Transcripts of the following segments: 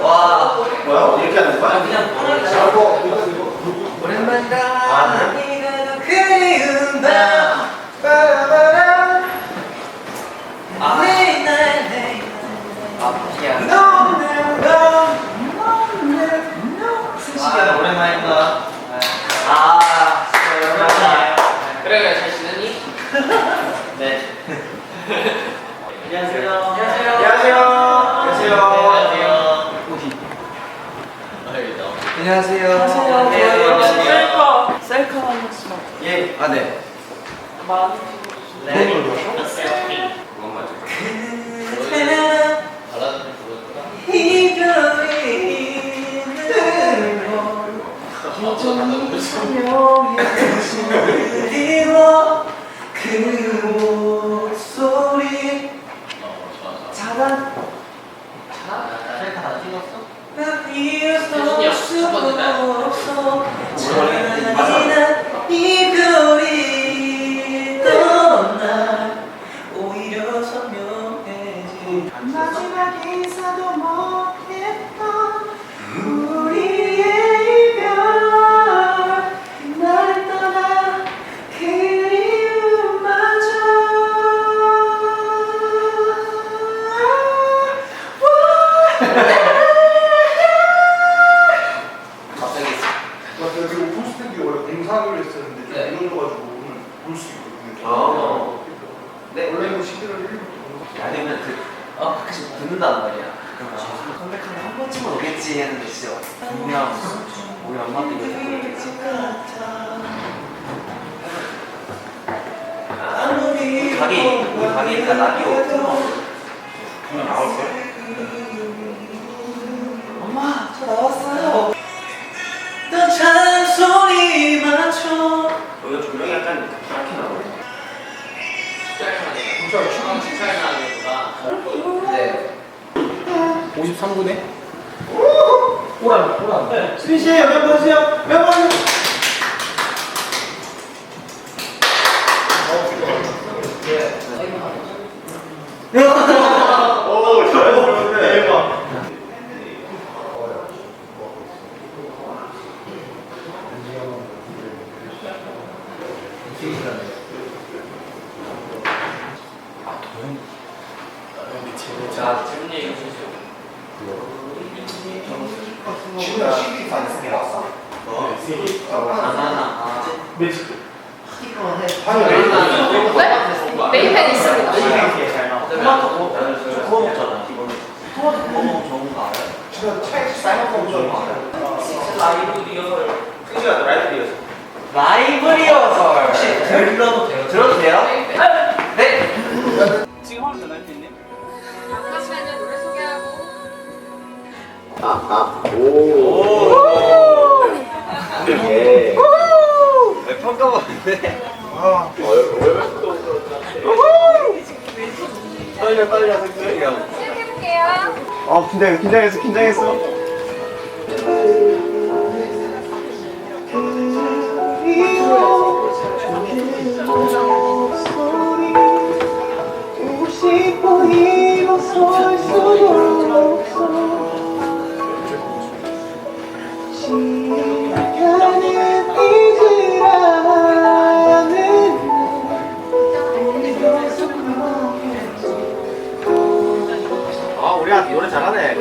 와 뭐야? 이렇게 하는 거야? 그냥 편하게 이거 오랜만이다 아, 네가 더 그리운 밤 빠라바라 아. 내일 날 내일 아 피야 승식이가 오랜만이구나 아 진짜 오랜만이야 그래 그래 잘 지냈니? 네 안녕하세요 안녕하세요 안녕하세요. 안녕하세요. 안녕하세요. 셀카 셀카 한 번씩만 예, 아 네. 많이 네 아니면 그, 어, 가끔씩 듣는단 말이야. 그럼 아, 컴백하면 한 번쯤은 오겠지 했는데 진짜 분명 우리 엄마도 이거 듣고 있겠지. 우리 가게, 우리 가게 일단 라디오 틀어. 그냥 나올걸? 엄마, 저 나왔어요. 너 잔소리 맞춰. 여기가 조명이 약간 그렇게 나오네. 식사를 식사를 하기보다 네. 53분에 오란 오란. 수빈 씨 보세요. 멤버. 오, 잘 부르네. 대박. 자 재밌는 얘기 해주세요 지금 시기 반승이 나왔어. 바나나. 아. 아니 메이팬 있습니다. 잘 나와. 토마토 구워 구워 먹잖아. 토마토 구워 먹으면 좋은 거 알아요? 진짜 차에 삶아 먹으면 좋은 거 알아요? 라이브 리허설 승식아, 너 라이브 리허설. 라이브 리허설 혹시 들어도 돼요? 들어도 돼요? 네. 지금 하면 되나요, 님? 잠시만요 예. 평가 받는데. 아 빨리 빨리 하세요. 시작해볼게요 아 긴장 긴장했어 긴장했어. 아 우리 아 들 노래 잘하네.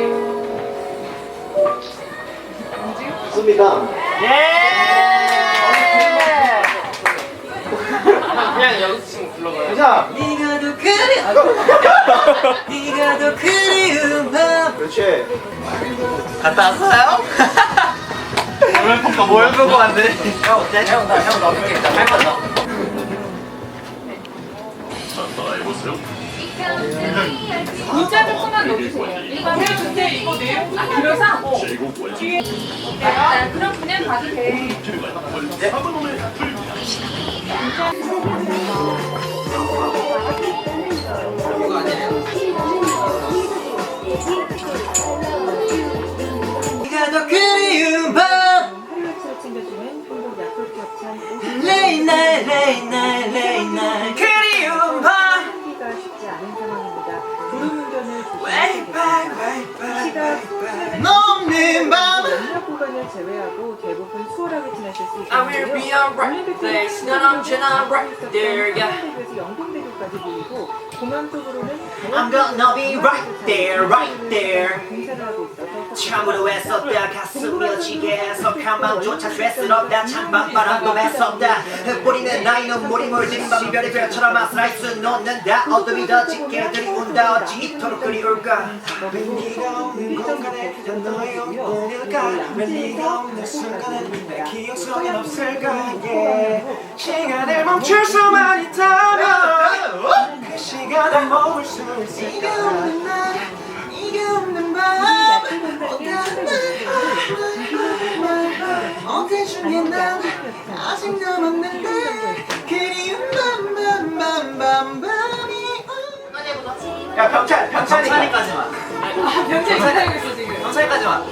좋습니다. 그냥 여기서 지금 불러봐요 자, 네가 더 그리 네가 더 그리운 밤 그렇지. 갔다 왔어요? 뭘 볼까 뭘 보고 왔네 형 어때? 형나형 넣을게 일단 할 거죠? 문자 조금만 넣어주세요. 이거 근데 근데 이거 내용 아, 그래서? 어. 아, 그럼 그냥 네 제외하고 대부분 수월하게 지내실 수 I will be 있는데요. alright there. 난 언제나 right there. Yeah. 대구에서 영동대교까지 보이고 공항 쪽으로는 I'm gonna be right there, right there. 공사를 하고 있어서 참으로 애썼다. 가슴 이 어지게 해서 가망조차 스트레스럽다. 찬방바람도 매섭다. 뿌리는 나이 눈물이 물든 밤이 별이 별처럼 아슬아이스 놓는다. 어둠이 더 짙게 들이운다. 어찌 이토록 그리울까? 왜 네가 없는 공간에 난 너의 없을까? 왜 네가 없는 순간엔 내 기억 속엔 없을까? yeah. 시간을 멈출 수만 있다면 그 시간을 머물 수 있을까 어깨 중에 난 아직 남았는데 그리운 밤밤밤밤밤밤이 야 병찬 병찬이. 천천히까지만. 병철 기다리고 있어 지금. 천천히까지만.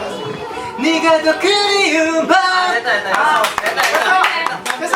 네가 더 그리운 아 밤. 됐다 됐다 됐어